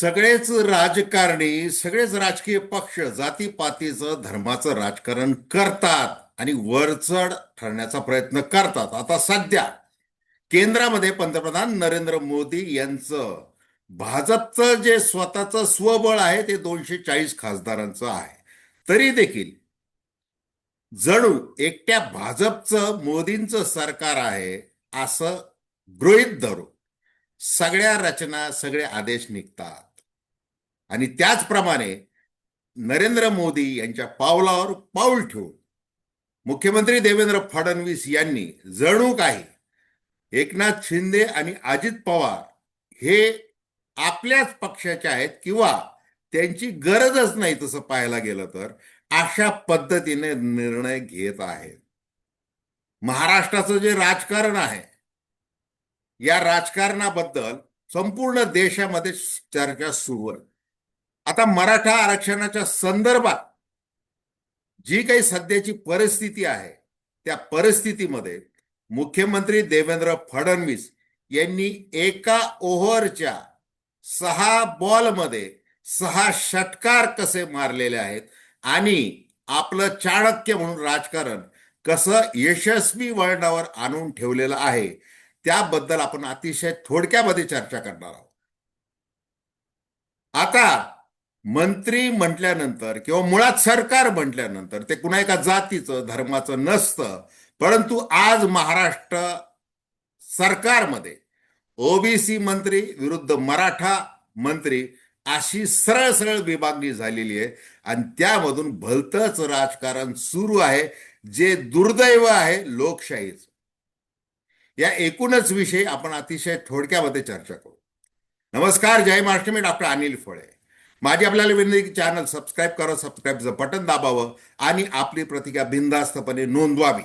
सगळेच राजकारणी सगळेच राजकीय पक्ष जातीपातीचं धर्माचं राजकारण करतात आणि वरचढ ठरण्याचा प्रयत्न करतात. आता सध्या केंद्रामध्ये पंतप्रधान नरेंद्र मोदी यांचं भाजपचं जे स्वतःचं स्वबळ आहे ते दोनशे चाळीस खासदारांचं आहे. तरी देखील जणू एकट्या भाजपचं मोदींचं सरकार आहे असं गृहीत धरू सगळ्या रचना सगळे आदेश निघतात. आणि त्याचप्रमाणे नरेंद्र मोदी यांच्या पावलावर पाऊल ठेवून मुख्यमंत्री देवेंद्र फडणवीस यांनी जणू काही एकनाथ शिंदे आणि अजित पवार हे आपल्याच पक्षाचे आहेत किंवा त्यांची गरजच नाही तसं पाहायला गेलं तर अशा पद्धतीने निर्णय घेत आहेत. महाराष्ट्राचं जे राजकारण आहे या राजकारणाबद्दल संपूर्ण देशामध्ये चर्चा सुरू आहे. आता मराठा आरक्षणाच्या संदर्भात जी काही सध्याची परिस्थिती आहे त्या परिस्थितीमध्ये मुख्यमंत्री देवेंद्र फडणवीस यांनी एका ओव्हरच्या सहा बॉलमध्ये सहा षटकार कसे मारलेले आहेत आणि आपलं चाणक्य म्हणून राजकारण कसं यशस्वी वळणावर आणून ठेवलेलं आहे त्याबद्दल आपण अतिशय थोडक्यामध्ये चर्चा करणार आहोत. आता मंत्री म्हटल्यानंतर किंवा मुळात सरकार म्हटल्यानंतर ते कुणा एका जातीचं धर्माचं नसतं परंतु आज महाराष्ट्र सरकारमध्ये ओबीसी मंत्री विरुद्ध मराठा मंत्री अशी सरळ सरळ विभागणी झालेली आहे. आणि त्यामधून भलतंच राजकारण सुरू आहे जे दुर्दैव आहे लोकशाहीच. या एकूणच विषयी आपण अतिशय थोडक्यामध्ये चर्चा करू. नमस्कार जय महाराष्ट्र मी डॉक्टर अनिल फळे. माझी आपल्याला विनंती की चॅनल सबस्क्राईब करा सबस्क्राईबचं बटन दाबावं आणि आपली प्रतिक्रिया बिनधास्तपणे नोंदवावी.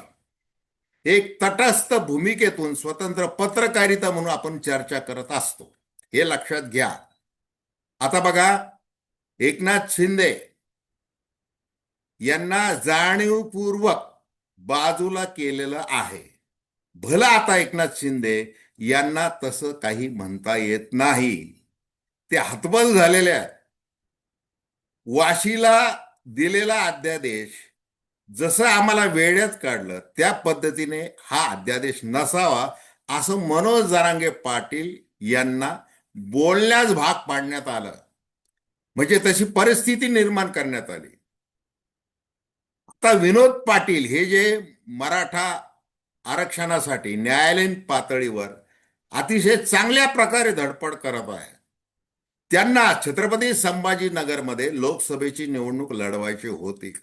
एक तटस्थ भूमिकेतून स्वतंत्र पत्रकारिता म्हणून आपण चर्चा करत असतो. हे लक्षात घ्या. आता बघा एकनाथ शिंदे यांना जाणीवपूर्वक बाजूला केलेलं आहे. भलं आता एकनाथ शिंदे यांना तसं काही म्हणता येत नाही. ते हतबल झालेले आहेत. वाशीला दिलेला अध्यादेश जसं आम्हाला वेळेत काढलं त्या पद्धतीने हा अध्यादेश नसावा असं मनोज जरांगे पाटील यांना बोलण्यास भाग पाडण्यात आलं. म्हणजे तशी परिस्थिती निर्माण करण्यात आली. आता विनोद पाटील हे जे मराठा आरक्षणासाठी न्यायालयीन पातळीवर अतिशय चांगल्या प्रकारे धडपड करत आहे त्यांना छत्रपती संभाजीनगरमध्ये लोकसभेची निवडणूक लढवायची होती.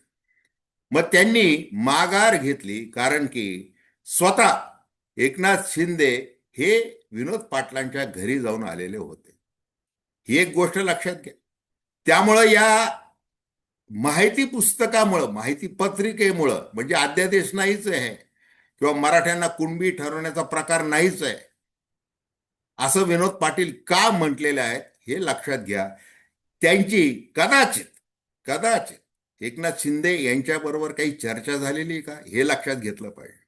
मग त्यांनी माघार घेतली कारण की स्वतः एकनाथ शिंदे हे विनोद पाटलांच्या घरी जाऊन आलेले होते. ही एक गोष्ट लक्षात घ्या. त्यामुळं या माहिती पुस्तकामुळं माहिती पत्रिकेमुळं म्हणजे अध्यादेश नाहीच आहे किंवा मराठ्यांना कुणबी ठरवण्याचा प्रकार नाहीच आहे असं विनोद पाटील का म्हटलेलं आहेत? हे लक्षात घ्या. त्यांची कदाचित कदाचित एकनाथ शिंदे यांच्याबरोबर काही चर्चा झालेली का? हे लक्षात घेतलं पाहिजे.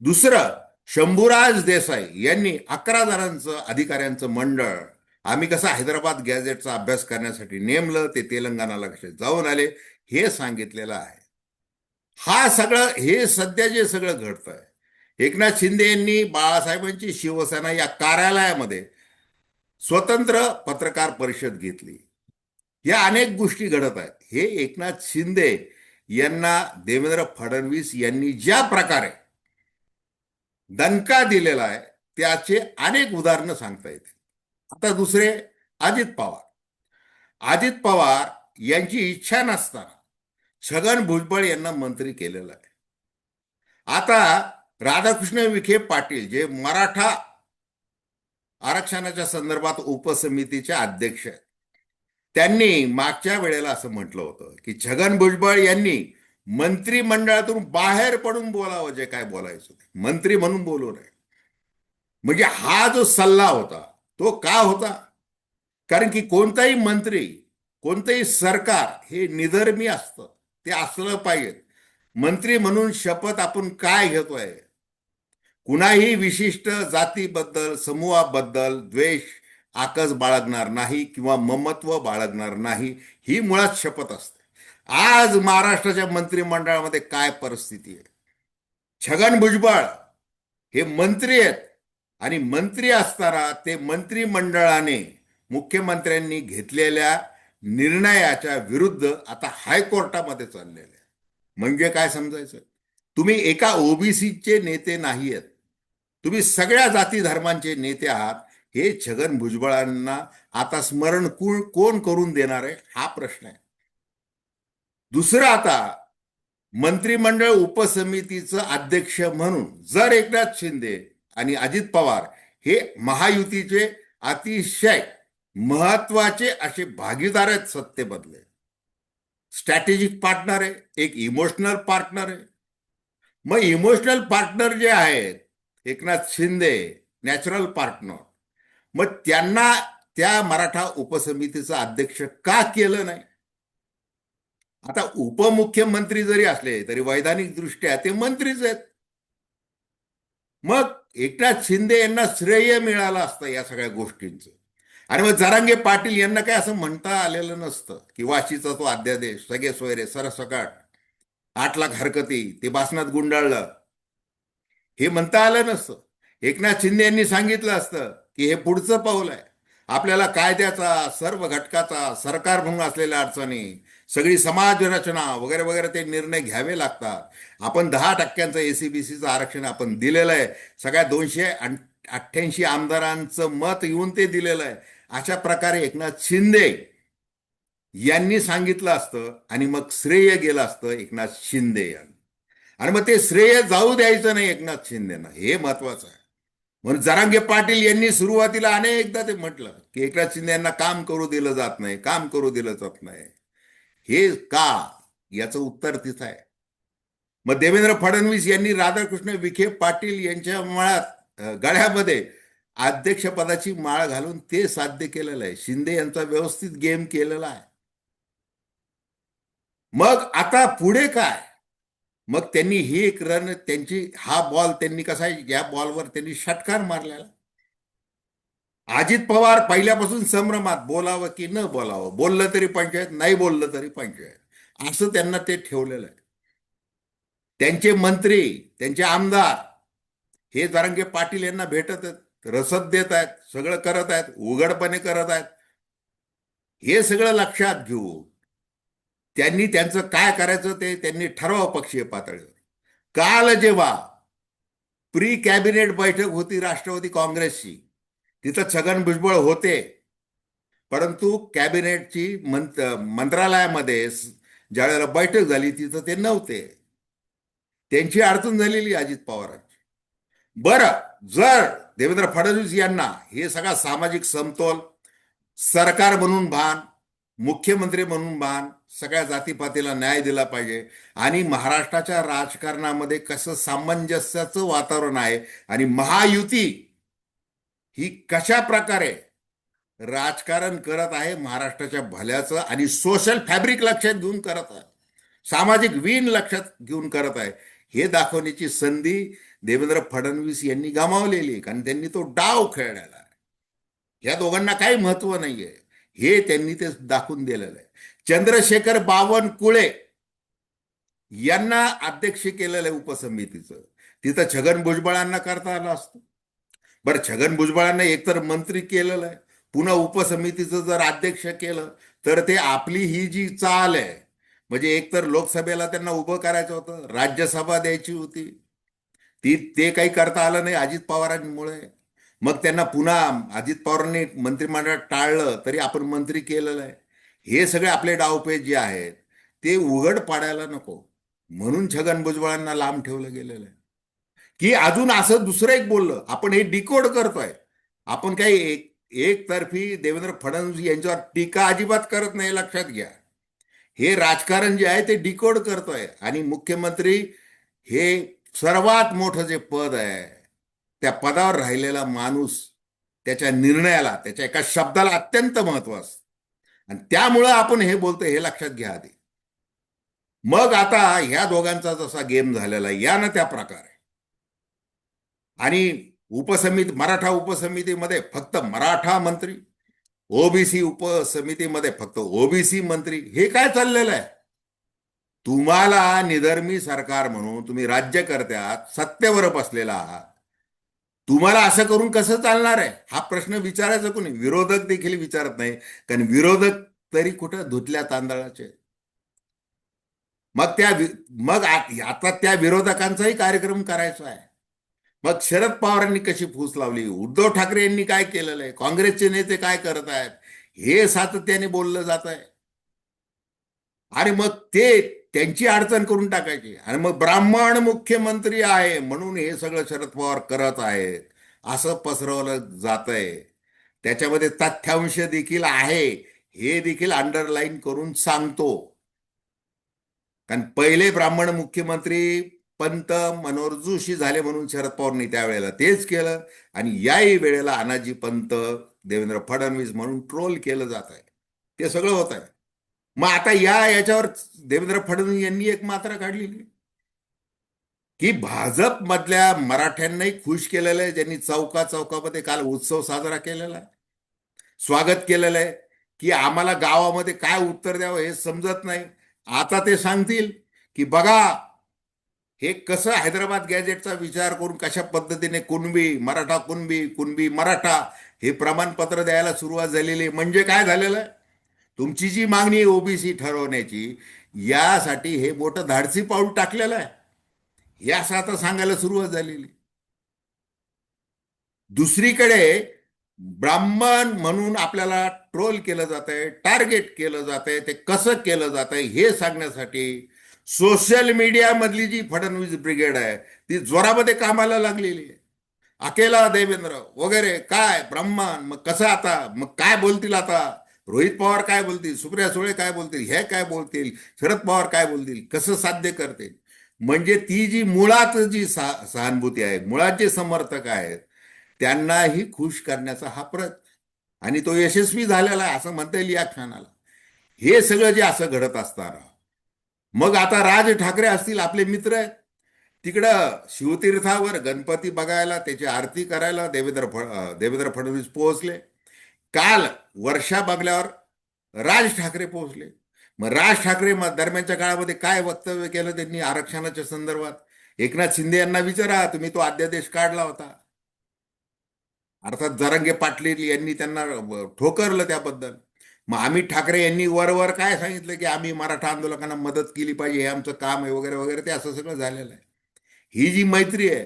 दुसरं शंभूराज देसाई यांनी अकरा जणांचं अधिकाऱ्यांचं मंडळ आम्ही कसं हैदराबाद गॅझेटचा अभ्यास करण्यासाठी नेमलं ते तेलंगणाला कसे जाऊन आले हे सांगितलेलं आहे. हा सगळं हे सध्या जे सगळं घडतं आहे एकनाथ शिंदे यांनी बाळासाहेबांची शिवसेना या कार्यालयामध्ये स्वतंत्र पत्रकार परिषद घेतली. या अनेक गोष्टी घडत आहेत. हे एकनाथ शिंदे यांना देवेंद्र फडणवीस यांनी ज्या प्रकारे दणका दिलेला आहे त्याचे अनेक उदाहरणं सांगता येतील. आता दुसरे अजित पवार. अजित पवार यांची इच्छा नसताना छगन भुजबळ यांना मंत्री केलेलं आहे. आता राधाकृष्ण विखे पाटील जे मराठा आरक्षणाच्या संदर्भात उपसमितीचे अध्यक्ष आहेत. त्यांनी मागच्या वेळेला असं म्हटलं होतं की छगन भुजबळ यांनी मंत्रिमंडळातून बाहेर पडून बोलावं जे काय बोलायचं मंत्री म्हणून बोलू नये. म्हणजे हा जो सल्ला होता तो का होता? कारण की कोणताही मंत्री कोणतंही सरकार हे निधर्मी असतं. ते असलं पाहिजे. मंत्री म्हणून शपथ आपण काय घेतोय? कुणाही विशिष्ट जातीबद्दल समूहाबद्दल द्वेष आकस बाळगणार नाही किंवा ममत्व बाळगणार नाही ही मुळात शपथ असते. आज महाराष्ट्राच्या मंत्रिमंडळामध्ये काय परिस्थिती आहे? छगन भुजबळ हे मंत्री आहेत आणि मंत्री असताना ते मंत्रिमंडळाने मुख्यमंत्र्यांनी घेतलेल्या निर्णयाच्या विरुद्ध आता हायकोर्टामध्ये चाललेले आहे म्हणजे काय समजायचं? तुम्ही एका ओबीसीचे नेते नाही आहेत तुम्ही सगळ्या जाती धर्मांचे नेते आहात. हे छगन भुजबळांना आता स्मरण कुळ कोण करून देणार आहे? हा प्रश्न आहे. दुसरं आता मंत्रिमंडळ उपसमितीचं अध्यक्ष म्हणून जर एकनाथ शिंदे आणि अजित पवार हे महायुतीचे अतिशय महत्त्वाचे असे भागीदार आहेत सत्तेमधले. स्ट्रॅटेजिक पार्टनर आहे एक इमोशनल पार्टनर आहे. मग इमोशनल पार्टनर जे आहेत एकनाथ शिंदे नॅचरल पार्टनर मग त्यांना त्या मराठा उपसमितीचं अध्यक्ष का केलं नाही? आता उपमुख्यमंत्री जरी असले तरी वैधानिक दृष्ट्या ते मंत्रीच आहेत. मग एकनाथ शिंदे यांना श्रेय मिळालं असतं या सगळ्या गोष्टींचं. आणि मग जरांगे पाटील यांना काय असं म्हणता आलेलं नसतं की वाशीचा तो अध्यादेश सगळे सोयरे सरसकट आठ लाख हरकती ते बासनात गुंडाळलं. हे म्हणता आलं नसतं. एकनाथ शिंदे यांनी सांगितलं असतं की हे पुढचं पाऊल आहे. आपल्याला कायद्याचा सर्व घटकाचा सरकार असलेल्या अडचणी सगळी समाज रचना वगैरे वगैरे ते निर्णय घ्यावे लागतात. आपण दहा टक्क्यांचं एसीबीसीचं आरक्षण आपण दिलेलं आहे. सगळ्या दोनशे अठ्ठ्याऐंशी आमदारांचं मत येऊन ते दिलेलं आहे. अशा प्रकारे एकनाथ शिंदे यांनी सांगितलं असतं आणि मग श्रेय गेलं असतं एकनाथ शिंदे यांना आणि मग ते श्रेय जाऊ द्यायचं नाही एकनाथ शिंदेना. हे महत्वाचं आहे. म्हणून जरांगे पाटील यांनी सुरुवातीला अनेकदा ते म्हटलं की एकनाथ शिंदे यांना काम करू दिलं जात नाही काम करू दिलं जात नाही. हे का? याचं उत्तर तिथं आहे. मग देवेंद्र फडणवीस यांनी राधाकृष्ण विखे पाटील यांच्या मळात गळ्यामध्ये अध्यक्षपदाची माळ घालून ते साध्य केलेलं आहे. शिंदे यांचा व्यवस्थित गेम केलेला आहे. मग आता पुढे काय? मग त्यांनी ही एक रन त्यांची हा बॉल त्यांनी कसा या बॉलवर त्यांनी षटकार मारलेला. अजित पवार पहिल्यापासून संभ्रमात बोलावं की न बोलावं बोललं तरी पंचायत नाही बोललं तरी पंचायत. असं त्यांना ते ठेवलेलं आहे. त्यांचे मंत्री त्यांचे आमदार हे जरंगे पाटील यांना भेटत आहेत रसद देत आहेत सगळं करत आहेत उघडपणे करत आहेत. हे सगळं लक्षात घेऊन त्यांनी त्यांचं काय करायचं ते त्यांनी ठरवावं पक्षीय पातळीवर. काल जेव्हा प्री कॅबिनेट बैठक होती राष्ट्रवादी काँग्रेसची तिथं छगन भुजबळ होते. परंतु कॅबिनेटची मंत मंत्रालयामध्ये ज्यावेळेला बैठक झाली तिथं ते नव्हते. त्यांची अडचण झालेली अजित पवारांची. बरं जर देवेंद्र फडणवीस यांना हे सगळा सामाजिक समतोल सरकार म्हणून भान मुख्यमंत्री म्हणून भान सगळ्या जातीपातीला न्याय दिला पाहिजे. आणि महाराष्ट्राच्या राजकारणामध्ये कसं सामंजस्याचं वातावरण आहे आणि महायुती ही कशा प्रकारे राजकारण करत आहे महाराष्ट्राच्या भल्याचं आणि सोशल फॅब्रिक लक्षात घेऊन करत आहे. सामाजिक वीण लक्षात घेऊन करत आहे. हे दाखवण्याची संधी देवेंद्र फडणवीस यांनी गमावलेली कारण त्यांनी तो डाव खेळलेला आहे. या दोघांना काही महत्त्व नाहीये. हे त्यांनी ते दाखवून दिलेलं आहे. चंद्रशेखर बावनकुळे यांना अध्यक्ष केलेलं आहे उपसमितीचं. तिथं छगन भुजबळांना करता आलं असतं. बरं छगन भुजबळांना एकतर मंत्री केलेलं आहे. पुन्हा उपसमितीचं जर अध्यक्ष केलं तर ते आपली ही जी चाल आहे म्हणजे एकतर लोकसभेला त्यांना उभं करायचं होतं राज्यसभा द्यायची होती ती ते काही करता आलं नाही अजित पवारांमुळे. मग त्यांना पुन्हा अजित पवारांनी मंत्रिमंडळात टाळलं तरी आपण मंत्री केलेलं आहे. हे सगळे आपले डावपेच जे आहेत ते उघड पाडायला नको. म्हणून छगन भुजबळांना लांब ठेवलं गेलेलं आहे. की अजून असं दुसरं एक बोललं आपण हे डिकोड करतोय. आपण काही एक एकतर्फी देवेंद्र फडणवीस यांच्यावर टीका अजिबात करत नाही लक्षात घ्या. हे राजकारण जे आहे ते डिकोड करतोय. आणि मुख्यमंत्री हे सर्वात मोठं जे पद आहे त्या पदावर राहिलेला माणूस त्याच्या निर्णयाला त्याच्या एका शब्दाला अत्यंत महत्त्व असतं आणि त्यामुळं आपण हे बोलतोय हे लक्षात घ्या आधी. मग आता ह्या दोघांचा जसा गेम झालेला या ना त्या प्रकारे. आणि उपसमिती मराठा उपसमितीमध्ये फक्त मराठा मंत्री ओबीसी उपसमितीमध्ये फक्त ओबीसी मंत्री हे काय चाललेलं आहे? तुम्हाला निधर्मी सरकार म्हणून तुम्ही राज्यकर्त्यात सत्तेवर बसलेला आहात. तुम्हाला असं करून कसं चालणार आहे? हा प्रश्न विचारायचा कोणी? विरोधक देखील विचारत नाही. कारण विरोधक तरी कुठं? धुतल्या तांदळाचे. मग त्या मग आता त्या विरोधकांचाही कार्यक्रम करायचा आहे. मग शरद पवारांनी कशी फूस लावली? उद्धव ठाकरे यांनी काय केलेलं आहे? काँग्रेसचे नेते काय करत आहेत? हे सातत्याने बोललं जात आहे आणि मग ते त्यांची अडचण करून टाकायची. आणि मग ब्राह्मण मुख्यमंत्री आहे म्हणून हे सगळं शरद पवार करत आहेत. असं पसरवलं जात आहे त्याच्यामध्ये तथ्यांश देखील आहे. हे देखील अंडरलाईन करून सांगतो. कारण पहिले ब्राह्मण मुख्यमंत्री पंत मनोहर जोशी झाले म्हणून शरद पवारनी त्यावेळेला तेच केलं. आणि याही वेळेला अनाजी पंत देवेंद्र फडणवीस म्हणून ट्रोल केलं जात आहे ते सगळं होत आहे मग आता या याच्यावर देवेंद्र फडणवीस यांनी एक मात्रा काढलेली. की भाजप मधल्या मराठ्यांनाही खुश केलेलं आहे. ज्यांनी चौका चौकामध्ये काल उत्सव साजरा केलेला आहे. स्वागत केलेलं आहे. की आम्हाला गावामध्ये काय उत्तर द्यावं हे समजत नाही. आता ते सांगतील की बघा हे कसं हैदराबाद गॅजेटचा विचार करून कशा पद्धतीने कुणबी मराठा कुणबी कुणबी मराठा हे प्रमाणपत्र द्यायला सुरुवात झालेली आहे. म्हणजे काय झालेलं आहे? तुमची जी मागणी आहे ओबीसी ठरवण्याची यासाठी हे मोठं धाडसी पाऊल टाकलेलं आहे. हे असं आता सांगायला सुरुवात झालेली. दुसरीकडे ब्राह्मण म्हणून आपल्याला ट्रोल केलं जात आहे टार्गेट केलं जात आहे ते कसं केलं जात आहे हे सांगण्यासाठी सोशल मीडियामधली जी फडणवीस ब्रिगेड आहे ती जोरामध्ये कामाला लागलेली आहे. अकेला देवेंद्र वगैरे काय ब्राह्मण मग कसं आता मग काय बोलतील आता? रोहित पवार काय बोलतील? सुप्रिया सुळे काय बोलतील? हे काय बोलतील? शरद पवार काय बोलतील? कसं साध्य करतील? म्हणजे ती जी मुळात जी सा सहानुभूती आहे मुळात जे समर्थक आहेत त्यांनाही खुश करण्याचा हा प्रयत्न. आणि तो यशस्वी झालेला आहे असं म्हणता येईल या क्षणाला. हे सगळं जे असं घडत असताना मग आता राज ठाकरे असतील आपले मित्र आहेत. तिकडं शिवतीर्थावर गणपती बघायला त्याची आरती करायला देवेंद्र फड देवेंद्र फडणवीस पोहोचले. काल वर्षा बघल्यावर राज ठाकरे पोहोचले. मग राज ठाकरे दरम्यानच्या काळामध्ये काय वक्तव्य केलं त्यांनी आरक्षणाच्या संदर्भात? एकनाथ शिंदे यांना विचारा तुम्ही तो अध्यादेश काढला होता. अर्थात जरंगे पाटील यांनी त्यांना ठोकरलं त्याबद्दल. मग अमित ठाकरे यांनी वरवर काय सांगितलं की आम्ही मराठा आंदोलकांना मदत केली पाहिजे हे आमचं काम आहे वगैरे वगैरे ते असं सगळं झालेलं आहे. ही जी मैत्री आहे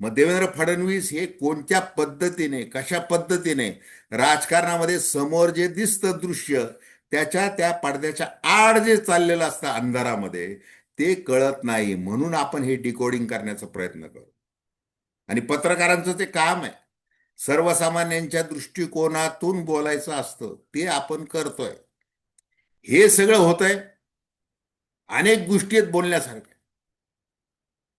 मग देवेंद्र फडणवीस हे कोणत्या पद्धतीने कशा पद्धतीने राजकारणामध्ये समोर जे दिसतं दृश्य त्याच्या त्या पडद्याच्या आड जे चाललेलं असतं अंधारामध्ये ते कळत नाही. म्हणून आपण हे डिकोडिंग करण्याचा प्रयत्न करू. आणि पत्रकारांचं ते काम आहे. सर्वसामान्यांच्या दृष्टिकोनातून बोलायचं असतं ते आपण करतोय. हे सगळं होतंय. अनेक गोष्टी आहेत बोलण्यासारखं.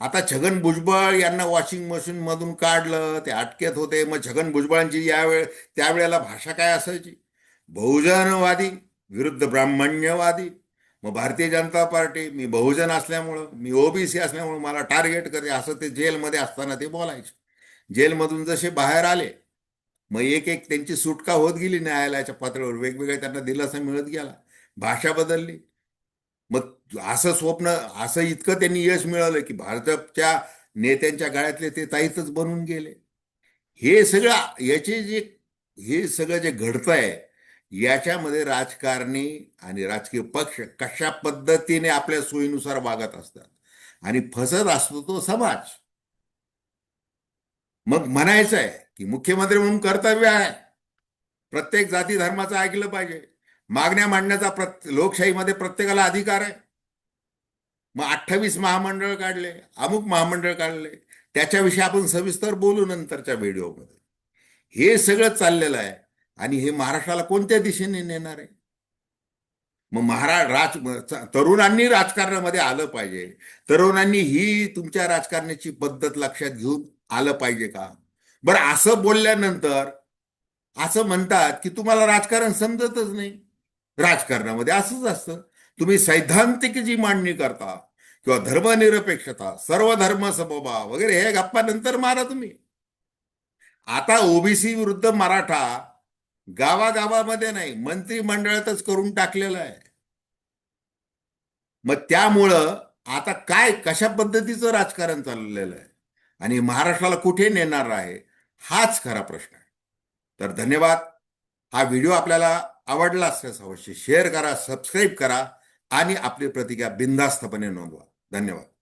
आता छगन भुजबळ यांना वॉशिंग मशीन मधून काढलं ते अटकेत होते. मग छगन भुजबळांची यावेळे त्यावेळेला भाषा काय असायची? बहुजनवादी विरुद्ध ब्राह्मण्यवादी. मग भारतीय जनता पार्टी मी बहुजन असल्यामुळं मी ओबीसी असल्यामुळं मला टार्गेट करते असं ते जेलमध्ये असताना ते बोलायचे. जेलमधून जसे बाहेर आले मग एक एक त्यांची सुटका होत गेली न्यायालयाच्या पातळीवर. वेगवेगळ्या त्यांना दिलासा मिळत गेला. भाषा बदलली. मग असं स्वप्न असं इतकं त्यांनी यश मिळवलं की भारताच्या नेत्यांच्या गळ्यातले ते ताईतच बनून गेले. हे सगळं याचे जे हे सगळं जे घडतंय याच्यामध्ये राजकारणी आणि राजकीय पक्ष कशा पद्धतीने आपल्या सोयीनुसार वागत असतात. आणि फसत असतो तो समाज. मग म्हणायचं आहे की मुख्यमंत्री म्हणून कर्तव्य आहे. प्रत्येक जाती धर्माचं ऐकलं पाहिजे. मागण्या मांडण्याचा प्रत लोकशाहीमध्ये प्रत्येकाला अधिकार आहे. मग अठ्ठावीस महामंडळ काढले अमुक महामंडळ काढले. त्याच्याविषयी आपण सविस्तर बोलू नंतरच्या व्हिडिओमध्ये. हे सगळं चाललेलं आहे आणि हे महाराष्ट्राला कोणत्या दिशेने नेणार आहे? मग महारा राज तरुणांनी राजकारणामध्ये आलं पाहिजे. तरुणांनी ही तुमच्या राजकारणाची पद्धत लक्षात घेऊन आलं पाहिजे का? बरं असं बोलल्यानंतर असं म्हणतात की तुम्हाला राजकारण समजतच नाही. राजकारणामध्ये असंच असतं. तुम्ही सैद्धांतिक जी मांडणी करता किंवा धर्मनिरपेक्षता सर्व धर्म समभाव वगैरे हे गप्पा नंतर मारा तुम्ही. आता ओबीसी विरुद्ध मराठा गावागावामध्ये नाही मंत्रिमंडळातच करून टाकलेलं आहे. मग त्यामुळं आता काय कशा पद्धतीचं राजकारण चाललेलं आहे? आणि महाराष्ट्राला कुठे नेणार आहे? हाच खरा प्रश्न आहे. तर धन्यवाद. हा व्हिडिओ आपल्याला आवडला असल्यास अवश्य शेअर करा सबस्क्राईब करा. आणि आपली प्रतिक्रिया बिंदास्तपणे नोंदवा. धन्यवाद.